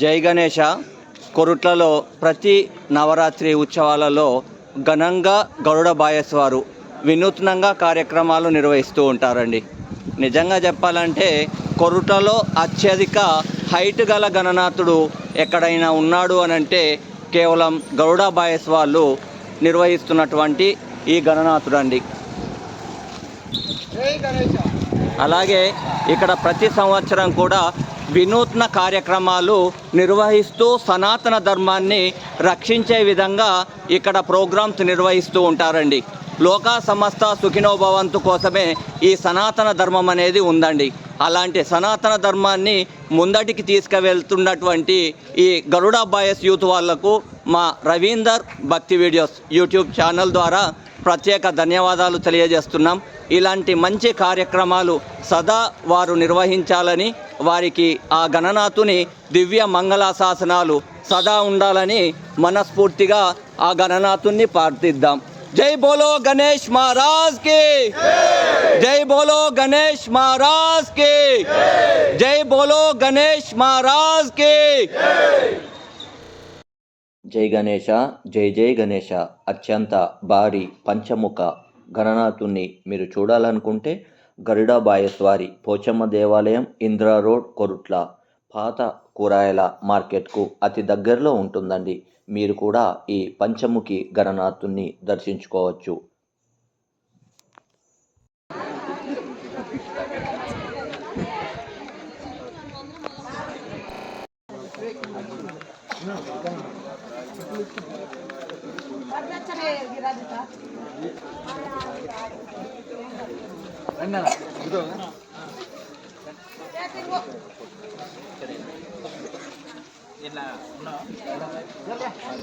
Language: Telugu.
జై గణేష. కొరుట్లలో ప్రతి నవరాత్రి ఉత్సవాలలో ఘనంగా గరుడ బాయస్ వారు వినూత్నంగా కార్యక్రమాలు నిర్వహిస్తూ ఉంటారండి. నిజంగా చెప్పాలంటే కొరుట్లలో అత్యధిక హైట్ గల గణనాథుడు ఎక్కడైనా ఉన్నాడు అని అంటే కేవలం గరుడ బాయస్ వాళ్ళు నిర్వహిస్తున్నటువంటి ఈ గణనాథుడు అండి అలాగే ఇక్కడ ప్రతి సంవత్సరం కూడా వినూత్న కార్యక్రమాలు నిర్వహిస్తూ సనాతన ధర్మాన్ని రక్షించే విధంగా ఇక్కడ ప్రోగ్రామ్స్ నిర్వహిస్తూ ఉంటారండి. లోకా సమస్త సుఖినోభవంతు కోసమే ఈ సనాతన ధర్మం అనేది ఉందండి. అలాంటి సనాతన ధర్మాన్ని ముందటికి తీసుకువెళ్తున్నటువంటి ఈ గరుడ బాయస్ యూత్ వాళ్ళకు మా రవీందర్ భక్తి వీడియోస్ యూట్యూబ్ ఛానల్ ద్వారా ప్రత్యేక ధన్యవాదాలు తెలియజేస్తున్నాం. ఇలాంటి మంచి కార్యక్రమాలు సదా వారు నిర్వహించాలని వారికి ఆ గణనాథుని దివ్య మంగళాశాసనాలు సదా ఉండాలని మనస్ఫూర్తిగా ఆ గణనాథుని ప్రార్థిద్దాం. జై బోలో గణేష్ మహారాజ్కి జై బోలో గణేష్ మహారాజ్కి జై బోలో గణేష్ మహారాజ్కి జై గణేష జై జై గణేష అత్యంత భారీ పంచముఖ గణనాథుణ్ణి మీరు చూడాలనుకుంటే గరుడ బాయస్వారి పోచమ్మ దేవాలయం ఇంద్రా రోడ్ కొరుట్ల పాత కూరాయల మార్కెట్కు అతి దగ్గరలో ఉంటుందండి. మీరు కూడా ఈ పంచముఖి గణనాథుణ్ణి దర్శించుకోవచ్చు. అన్న en la... No.